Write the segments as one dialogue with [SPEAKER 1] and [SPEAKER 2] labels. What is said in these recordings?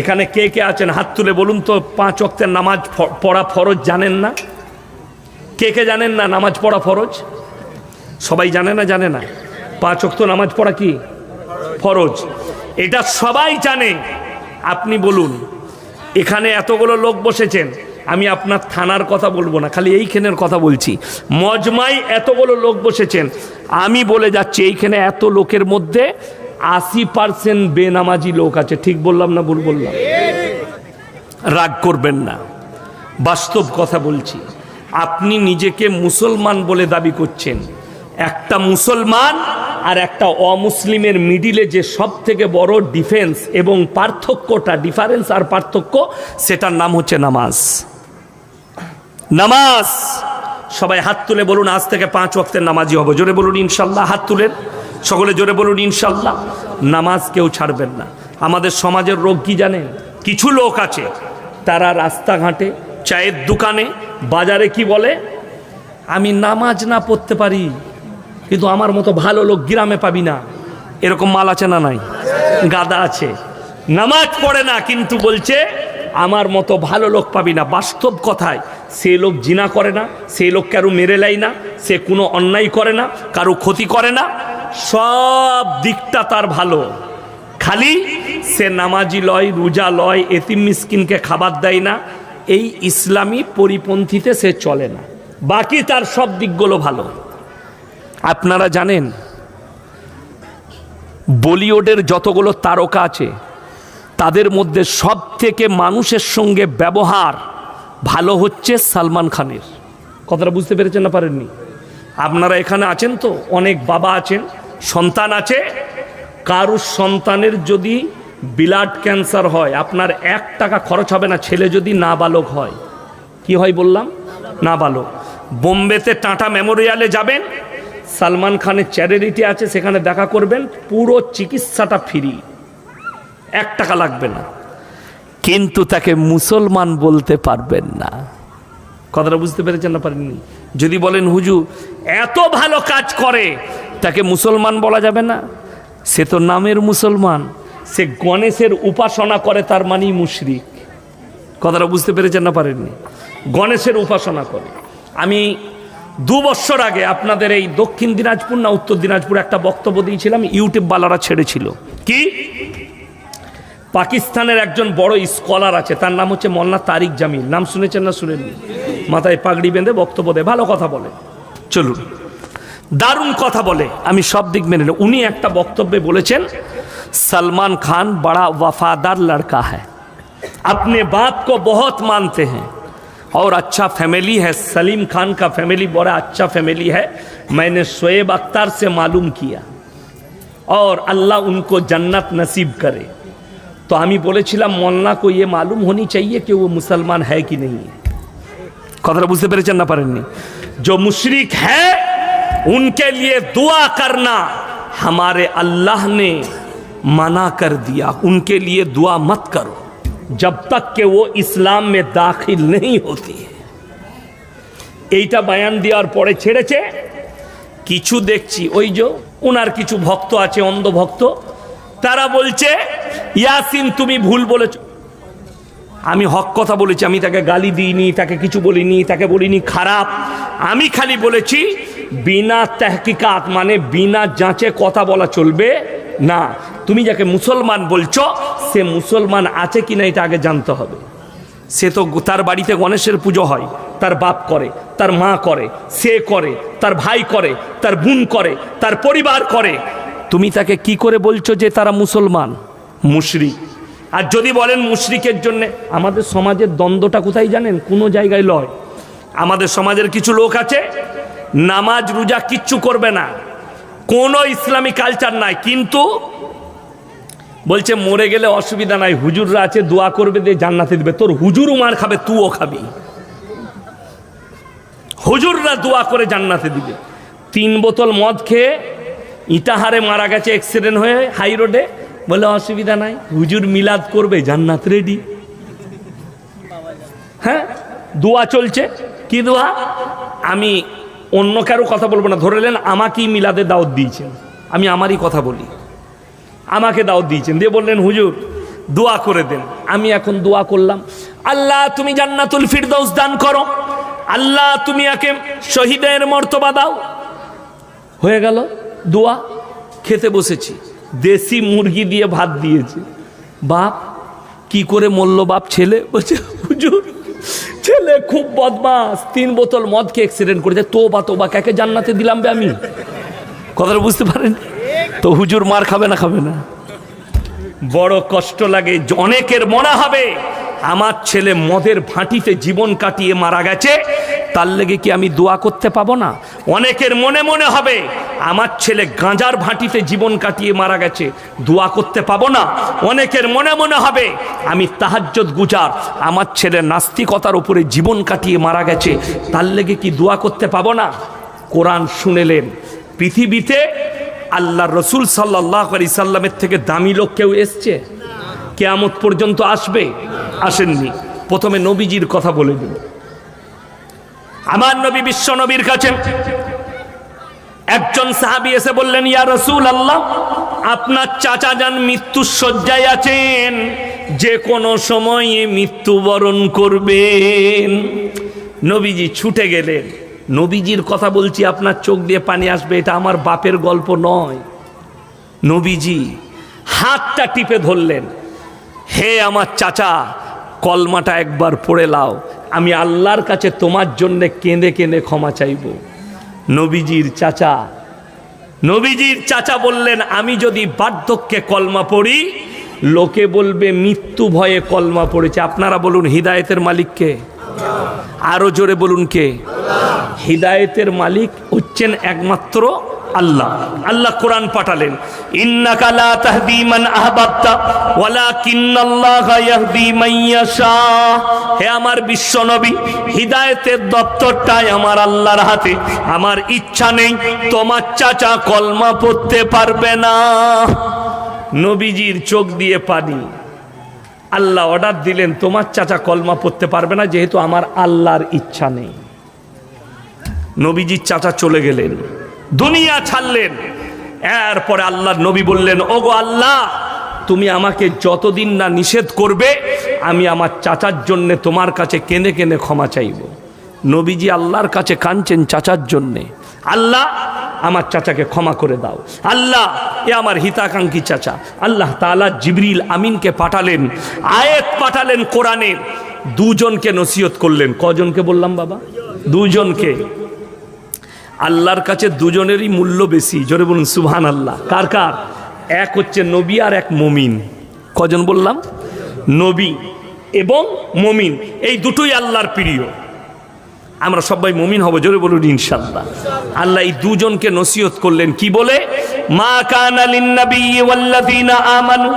[SPEAKER 1] এখানে কে কে আছেন? হাত তুলে বলুন তো, পাঁচ অক্তের নামাজ পড়া ফরজ জানেন না? কে কে জানেন না নামাজ পড়া ফরজ? সবাই জানে না জানে না? পাঁচ অক্ত নামাজ পড়া কি? ফরজ। এটা সবাই জানে। আপনি বলুন, এখানে এতগুলো লোক বসেছেন, আমি আপনার থানার কথা বলব না, খালি এইখানের কথা বলছি। মজমাই এতগুলো লোক বসেছেন, আমি বলে যাচ্ছি, এইখানে এত লোকের মধ্যে আশি পার্সেন্ট বেনামাজি লোক আছে। ঠিক বললাম না ভুল বললাম? রাগ করবেন না। বাস্তব কথা বলছি। আপনি নিজেকে মুসলমান বলে দাবি করছেন। একটা মুসলমান আর একটা অমুসলিমের মিডিলে যে সব থেকে বড় ডিফেন্স এবং পার্থক্যটা, ডিফারেন্স আর পার্থক্য, সেটার নাম হচ্ছে নামাজ। নামাজ! সবাই হাত তুলে বলুন, আজ থেকে পাঁচ ওয়াক্তের নামাজি হব। জোরে বলুন ইনশাল্লাহ, হাত তুলেন। সকলে জোরে বলুন, ইনশাল্লাহ। নামাজ কেউ ছাড়বেন না। আমাদের সমাজের রোগ কি জানেন? কিছু লোক আছে, তারা রাস্তাঘাটে, চায়ের দোকানে, বাজারে কি বলে? আমি নামাজ না পড়তে পারি, কিন্তু আমার মতো ভালো লোক গ্রামে পাবি না। এরকম মাল আছে না নাই? গাদা আছে। নামাজ পড়ে না, কিন্তু বলছে, আমার মতো ভালো লোক পাবি না। বাস্তব কথায়, সে লোক জিনা করে না, সে লোক কারও মেরে লাই না, সে কোনো অন্যায় করে না, কারও ক্ষতি করে না। সব দিকটা তার ভালো। খালি সে নামাজি লয়, রোজা লয়, এতিম মিসকিনকে খাবার দেয় না, এই ইসলামী পরিপন্থীতে সে চলে না। বাকি তার সব দিকগুলো ভালো। আপনারা জানেন, বলিউডের যতগুলো তারকা আছে, তাদের মধ্যে সব থেকে মানুষের সঙ্গে ব্যবহার ভালো হচ্ছে সালমান খানের। কথাটা বুঝতে পেরেছেন না পারেননি? আপনারা এখানে আছেন তো? অনেক বাবা আছেন। সন্তান আছে, কারুর সন্তানের যদি ব্লাড ক্যান্সার হয়, আপনার এক টাকা খরচ হবে না, ছেলে যদি নাবালক হয়। কি হয় বললাম? নাবালক। বোম্বেতে টাটা মেমোরিয়ালে যাবেন, সালমান খানের চ্যারিটি আছে, সেখানে দেখা করবেন, পুরো চিকিৎসাটা ফ্রি। এক টাকা লাগবে না। কিন্তু তাকে মুসলমান বলতে পারবেন না। কথাটা বুঝতে পেরেছেন না পারেননি? যদি বলেন হুজু এত ভালো কাজ করে তাকে মুসলমান বলা যাবে না। সে তো নামের মুসলমান। সে গণেশের উপাসনা করে, তার মানেই মুশরিক। কথাটা বুঝতে পেরেছেন না পারেননি? গণেশের উপাসনা করে। আমি দু বছর আগে আপনাদের এই দক্ষিণ দিনাজপুর না উত্তর দিনাজপুর একটা বক্তব্য দিয়েছিলাম, ইউটিউব বালারা ছেড়েছিল। কি? পাকিস্তানের একজন বড় স্কলার আছে, তার নাম হচ্ছে মন্না তারিক জামিল। নাম শুনেছেন না শুনেননি? মাথায় পাগড়ি বেঁধে বক্তব্য দেয়, ভালো কথা বলে। চলুন। দারুণ কথা বলে আমি সব দিক মেনে নেব। উনি একটা বক্তব্যে বলেছেন सलमान खान बड़ा वफादार लड़का है अपने बाप को बहुत मानते हैं और अच्छा फैमिली है सलीम खान का फैमिली बड़ा अच्छा फैमिली है मैंने शोएब अख्तर से मालूम किया और अल्लाह उनको जन्नत नसीब करे तो আমি বলেছিলাম মোল্লা को ये मालूम होनी चाहिए कि वो मुसलमान है कि नहीं है কথাটা বুঝতে পেরেছেন না পারেননি जो मुशरिक है उनके लिए दुआ करना हमारे अल्लाह ने मना कर दिया उनके लिए दुआ मत करो जब तक कि वो इस्लाम में दाखिल नहीं होती है এইটা বায়ান দেওয়ার পরে ছেড়েছে কিছু দেখছি ওই যে ওনার কিছু ভক্ত আছে অন্ধ ভক্ত তারা বলছে ইয়াসিন তুমি ভুল বলেছ আমি হক কথা বলেছি আমি তাকে গালি দিইনি তাকে কিছু বলিনি তাকে বলিনি খারাপ আমি খালি বলেছি বিনা তেহকিকাত মানে বিনা যাঁচে কথা বলা চলবে না। তুমি যাকে মুসলমান বলছো, সে মুসলমান আছে কি না, এটা আগে জানতে হবে। সে তো তার বাড়িতে গণেশের পুজো হয়, তার বাপ করে, তার মা করে, সে করে, তার ভাই করে, তার বোন করে, তার পরিবার করে। তুমি তাকে কি করে বলছো যে তারা মুসলমান? মুশরিক। আর যদি বলেন মুশরিকের জন্য, আমাদের সমাজের দ্বন্দ্বটা কোথায় জানেন? কোনো জায়গায় লয়। আমাদের সমাজের কিছু লোক আছে নামাজ, রোজা কিচ্ছু করবে না। কোনো ইসলামী কালচার নাই, কিন্তু বলছে, মরে গেলে অসুবিধা নাই, হুজুররা আছে, দোয়া করবে দিয়ে জান্নাতে দিবে। তোর হুজুরও মার খাবে তুও খাবি। হুজুররা দোয়া করে জান্নাতে দিবে। তিন বোতল মদ খেয়ে ইটাহারে মারা গেছে অ্যাক্সিডেন্ট হয়ে হাই রোডে বলে, অসুবিধা নাই, হুজুর মিলাদ করবে, জান্নাত রেডি হ্যাঁ দোয়া চলছে। কি দোয়া? আমি অন্য কারও কথা বলব না। ধরে নেন আমাকেই মিলাদে দাওয়াত দিয়েছেন। আমি আমারই কথা বলি। আমাকে দাওয়াত দিয়েছেন। দিয়ে বললেন, হুজুর, দোয়া করে দেন। আমি এখন দোয়া করলাম। আল্লাহ, তুমি জান্নাতুল ফিরদৌস দান করো। আল্লাহ, তুমি একে শহীদের মর্তবা দাও। হয়ে গেল দোয়া। খেতে বসেছি। দেশি মুরগি দিয়ে ভাত দিয়েছে। বাপ, কি করে মরল বাপ ছেলে? বলছে, হুজুর ছেলে খুব বদমাস, তিন বোতল মদ মদকে অ্যাক্সিডেন্ট করেছে। তো বা তো বা কাকে জান্নাতে দিলাম বে আমি? কথাটা বুঝতে পারেন? তো হুজুর মার খাবে না খাবে না। বড় কষ্ট লাগে, অনেকের মনে হবে। আমার ছেলে মদের ভাঁটিতে জীবন কাটিয়ে মারা গেছে, তার লেগে কি আমি দোয়া করতে পাবো না? অনেকের মনে মনে হবে, আমার ছেলে গাঁজার ভাঁটিতে জীবন কাটিয়ে মারা গেছে, দোয়া করতে পাবো না। অনেকের মনে মনে হবে, আমি তাহাজ্জত গুজার, আমার ছেলে নাস্তিকতার উপরে জীবন কাটিয়ে মারা গেছে, তার লেগে কি দোয়া করতে পাবো না? কোরআন শুনেলেন, পৃথিবীতে আল্লাহ রসুল সাল্লাহ আলি সাল্লামের থেকে দামি লোক কেউ এসছে? কেয়ামত পর্যন্ত আসবে? আসেননি। প্রথমে নবীজির কথা বলে দিন। আমার নবী বিশ্ব নবীর কাছে একজন সাহাবি এসে বললেন, ইয়া রসুল আল্লাহ আপনার চাচা যান মৃত্যুর শয্যায় আছেন। যে কোনো সময়ে মৃত্যুবরণ করবেন। নবীজি ছুটে গেলেন। নবীজির কথা বলছি, আপনার চোখ দিয়ে পানি আসবে, এটা আমার বাপের গল্প নয়। নবীজি হাতটা টিপে ধরলেন, হে আমার চাচা কলমাটা একবার পড়ে লাও। আমি আল্লাহর কাছে তোমার জন্যে কেঁদে কেঁদে ক্ষমা চাইব। নবীজির চাচা নবীজির চাচা বললেন, আমি যদি বার্ধক্যে কলমা পড়ি, লোকে বলবে মৃত্যু ভয়ে কলমা পড়েছে। আপনারা বলুন, হিদায়তের মালিককে আরও জোরে বলুন, কে? হিদায়তের মালিক হচ্ছেন একমাত্র আল্লাহ আল্লাহ কোরআন পাঠালেন। ইন্নাকা লা তাহদি মান আহবাবতা, ওয়ালাকিন্নাল্লাহা ইয়াহদি মান ইয়াশা। হে আমার বিশ্ব নবী হিদায়েতের দপ্তরটাই আমার আল্লাহর হাতে। আমার ইচ্ছা নেই তোমার চাচা কলমা পড়তে পারবে না। নবীজির চোখ দিয়ে পানি। আল্লাহ অর্ডার দিলেন, তোমার চাচা কলমা পড়তে পারবে না, যেহেতু আমার আল্লাহর ইচ্ছা নেই। নবীজির চাচা চলে গেলেন। দুনিয়া ছাড়লেন। এরপরে আল্লাহর নবী বললেন, ওগো আল্লাহ, তুমি আমাকে যতদিন না নিষেধ করবে, আমি আমার চাচার জন্য তোমার কাছে কেনে কেনে ক্ষমা চাইব। নবীজি আল্লাহর কাছে কাঁদছেন চাচার জন্যে। আল্লাহ, আমার চাচাকে ক্ষমা করে দাও। আল্লাহ, এ আমার হিতাকাঙ্ক্ষী চাচা। আল্লাহ তাআলা জিবরিল আমিনকে পাঠালেন, আয়েত পাঠালেন কোরআনের দুজনকে নসিহত করলেন। কজনকে বললাম বাবা? দুজনকে। আল্লাহর কাছে দুজনেরই মূল্য বেশি। জোরে বলুন সুবহান আল্লাহ কার কার? এক হচ্ছে নবী আর এক মমিন। কজন বললাম? নবী এবং মমিন। এই দুটোই আল্লাহর প্রিয়। আমরা সবাই মমিন হব, জোরে বলুন ইনশাল্লাহ আল্লাহ এই দুজনকে নসিহত করলেন। কি বলে? মা কানা লিন্নাবী ওয়াল্লাযীনা আমানু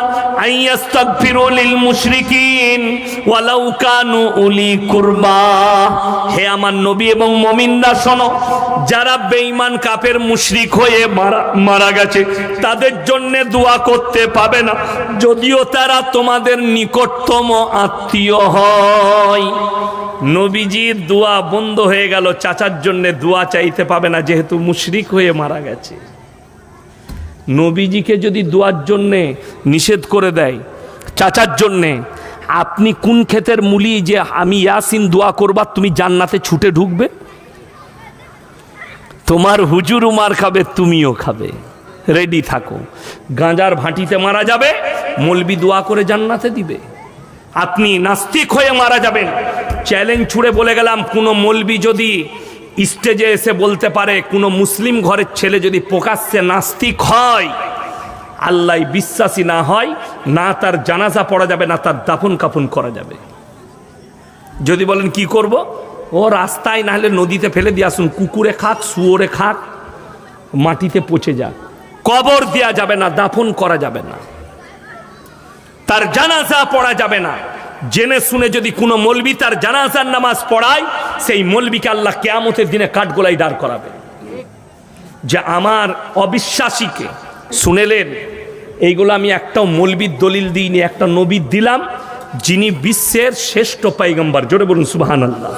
[SPEAKER 1] আন ইস্তাগফিরু লিল মুশরিকিন ওয়ালাউ কানু উলি কুরবা। হে আমার নবী এবং মুমিনরা শোনো, যারা বেঈমান কাফের মুশরিক হয়ে মারা গেছে, তাদের জন্য দোয়া করতে পাবে না। যদিও তারা তোমাদের নিকটতম আত্মীয় হয়। নবীজির দোয়া বন্ধ হয়ে গেল, চাচার জন্য দোয়া চাইতে পাবে না, যেহেতু মুশরিক হয়ে মারা গেছে। নবীজিকে যদি দোয়ার জন্যে নিষেধ করে দেয়, চাচার জন্যে, আপনি কোন ক্ষেতের মুলি যে আমি ইয়াসিন দোয়া করবার তুমি জান্নাতে ছুটে ঢুকবে? তোমার হুজুর মার খাবে, তুমিও খাবে। রেডি থাকো। গাঁজার ভাঁটিতে মারা যাবে, মলবি দোয়া করে জান্নাতে দিবে। আপনি নাস্তিক হয়ে মারা যাবেন। চ্যালেঞ্জ ছুড়ে বলে গেলাম, কোনো মলবি যদি স্টেজে এসে বলতে পারে, কোনো মুসলিম ঘরের ছেলে যদি প্রকাশ্যে নাস্তিক হয় আল্লাহ বিশ্বাসী না হয়, না তার জানাজা পড়া যাবে, না তার দাফন কাফন করা যাবে। যদি বলেন, কি করব? ও রাস্তায় না হলে নদীতে ফেলে দিয়ে আসুন, কুকুরে খাক, শুয়োরে খাক, মাটিতে পচে যাক। কবর দেয়া যাবে না, দাফন করা যাবে না। তার জানাজা পড়া যাবে না। জেনে শুনে যদি কোনো মলবি তার জানাজার নামাজ পড়ায়, সেই মলবিকে আল্লাহ কেয়ামতের দিনে কাঠগোলাই দাঁড় করাবে। যে আমার অবিশ্বাসীকে শুনেলেন, এইগুলো আমি একটাও মলবির দলিল দিইনি, একটা নবীর দিলাম, যিনি বিশ্বের শ্রেষ্ঠ পাইগম্বার। জোরে বলুন সুবাহান আল্লাহ